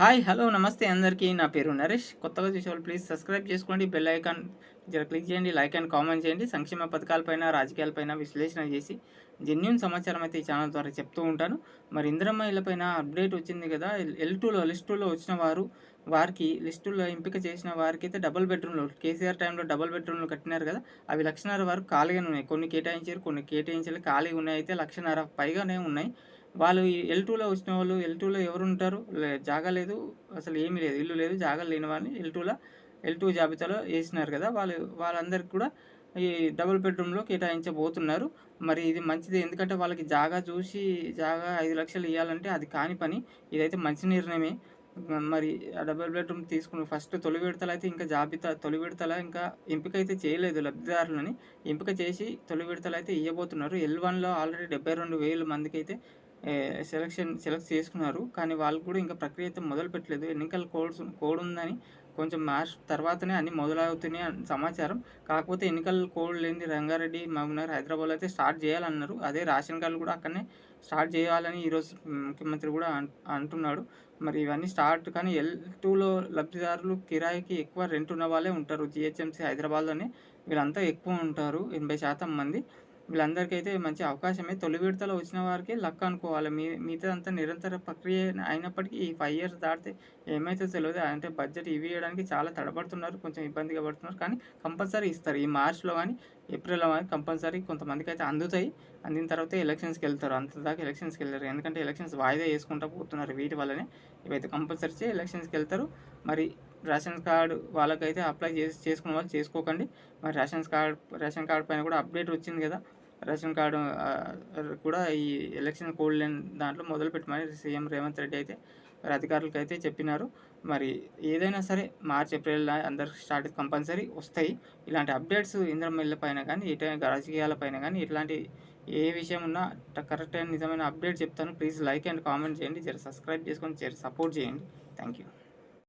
Hi hello నమస్తే అందరికీ. నా పేరు నరేష్. కొత్తగా చూసేవాళ్ళు ప్లీజ్ సబ్స్క్రైబ్ చేసుకోండి. బెల్ ఐకాన్ జర క్లిక్ చేయండి లైక్ అండ్ కామెంట్ చేయండి. సంక్షేమ పథకాలపైన రాజకీయాలపైన విశ్లేషణ చేసి జెన్యున్ సమాచారం అయితే ఈ ఛానల్ ద్వారా చెప్తూ ఉంటాను. మరి ఇందిరమ్మ ఇళ్ళపైన అప్డేట్ వచ్చింది కదా. ఎల్ టూలో లిస్ట్ టూలో వచ్చిన వారు వారికి లిస్టులో ఎంపిక చేసిన వారికి అయితే డబుల్ బెడ్రూమ్లు కేసీఆర్ టైంలో డబుల్ బెడ్రూమ్లు కట్టినారు కదా. అవి లక్షన్నర వరకు ఖాళీగానే ఉన్నాయి. కొన్ని కేటాయించారు కొన్ని కేటాయించాలి ఖాళీగా ఉన్నాయి అయితే లక్షన్నర పైగానే ఉన్నాయి. వాళ్ళు ఎల్ టూలో వచ్చిన వాళ్ళు ఎల్ టూలో ఎవరు ఉంటారు? జాగా లేదు. అసలు ఏమీ లేదు. ఇల్లు లేదు జాగా లేని వాళ్ళని ఎల్ టూలో ఎల్ టూ జాబితాలో వేసినారు కదా. వాళ్ళు వాళ్ళందరికీ కూడా ఈ డబుల్ బెడ్రూమ్లో కేటాయించబోతున్నారు. మరి ఇది మంచిది. ఎందుకంటే వాళ్ళకి జాగా చూసి జాగా ఐదు లక్షలు ఇవ్వాలంటే అది కాని పని. ఇదైతే మంచి నిర్ణయమే. మరి ఆ డబుల్ బెడ్రూమ్ తీసుకుని ఫస్ట్ తొలి విడతలు అయితే ఇంకా జాబితా తొలి విడతల ఇంకా ఎంపిక అయితే చేయలేదు లబ్ధిదారులని. ఎంపిక చేసి తొలి విడతలు అయితే ఇవ్వబోతున్నారు ఎల్ వన్లో ఆల్రెడీ డెబ్బై రెండు వేల మందికి అయితే సెలక్షన్ సెలెక్ట్ చేసుకున్నారు. కానీ వాళ్ళు కూడా ఇంకా ప్రక్రియ అయితే మొదలు పెట్టలేదు. ఎన్నికల కోడ్ కోడ్ ఉందని కొంచెం మార్చ్ తర్వాతనే అన్ని మొదలవుతున్నాయి అని సమాచారం. కాకపోతే ఎన్నికల కోడ్ లేని రంగారెడ్డి మహబూబ్నగర్ హైదరాబాద్ అయితే స్టార్ట్ చేయాలన్నారు. అదే రేషన్ కార్డులు కూడా అక్కడనే స్టార్ట్ చేయాలని ఈరోజు ముఖ్యమంత్రి కూడా అంటున్నాడు. మరి ఇవన్నీ స్టార్ట్ కానీ ఎల్ టూలో లబ్ధిదారులు కిరాయికి ఎక్కువ రెంట్ ఉన్న వాళ్ళే ఉంటారు. జిహెచ్ఎంసీ హైదరాబాద్లోనే వీళ్ళంతా ఎక్కువ ఉంటారు. ఎనభై శాతం మంది. వీళ్ళందరికీ అయితే మంచి అవకాశమే. తొలి విడతలో వచ్చిన వారికి లక్ అనుకోవాలి. మీ మిగతా అంతా నిరంతర ప్రక్రియ అయినప్పటికీ ఈ ఫైవ్ ఇయర్స్ దాటితే ఏమైతే తెలియదు అంటే బడ్జెట్ ఇవి ఇవ్వడానికి చాలా తడబడుతున్నారు. కొంచెం ఇబ్బందిగా పడుతున్నారు. కానీ కంపల్సరీ ఇస్తారు. ఈ మార్చ్లో కానీ ఏప్రిల్లో కానీ కంపల్సరీ కొంతమందికి అయితే అందుతాయి. అందిన తర్వాత ఎలక్షన్స్కి వెళ్తారు. అంత దాకా ఎలక్షన్స్కి వెళ్ళారు. ఎందుకంటే ఎలక్షన్స్ వాయిదా వేసుకుంటూ పోతున్నారు. వీటి వల్లనే ఇవైతే కంపల్సరీ ఎలక్షన్స్కి వెళ్తారు. మరి రేషన్ కార్డు వాళ్ళకైతే అప్లై చేసి చేసుకున్న వాళ్ళు చేసుకోకండి. మరి రేషన్ కార్డ్ రేషన్ కార్డ్ పైన కూడా అప్డేట్ వచ్చింది కదా. రేషన్ కార్డు కూడా ఈ ఎలక్షన్ కోడ్ లేని దాంట్లో మొదలు పెట్టమని సీఎం రేవంత్ రెడ్డి అయితే మరి అధికారులకు అయితే చెప్పినారు. మరి ఏదైనా సరే మార్చ్ ఏప్రిల్ అందరికి స్టార్ట్ కంపల్సరీ వస్తాయి. ఇలాంటి అప్డేట్స్ ఇంద్రమిల్ల పైన కానీ ఇట రాజకీయాల పైన కానీ ఇట్లాంటి ఏ విషయం ఉన్నా కరెక్ట్ అయిన నిజమైన అప్డేట్ చెప్తాను. ప్లీజ్ లైక్ అండ్ కామెంట్ చేయండి. జర సబ్స్క్రైబ్ చేసుకొని జర సపోర్ట్ చేయండి. Thank you.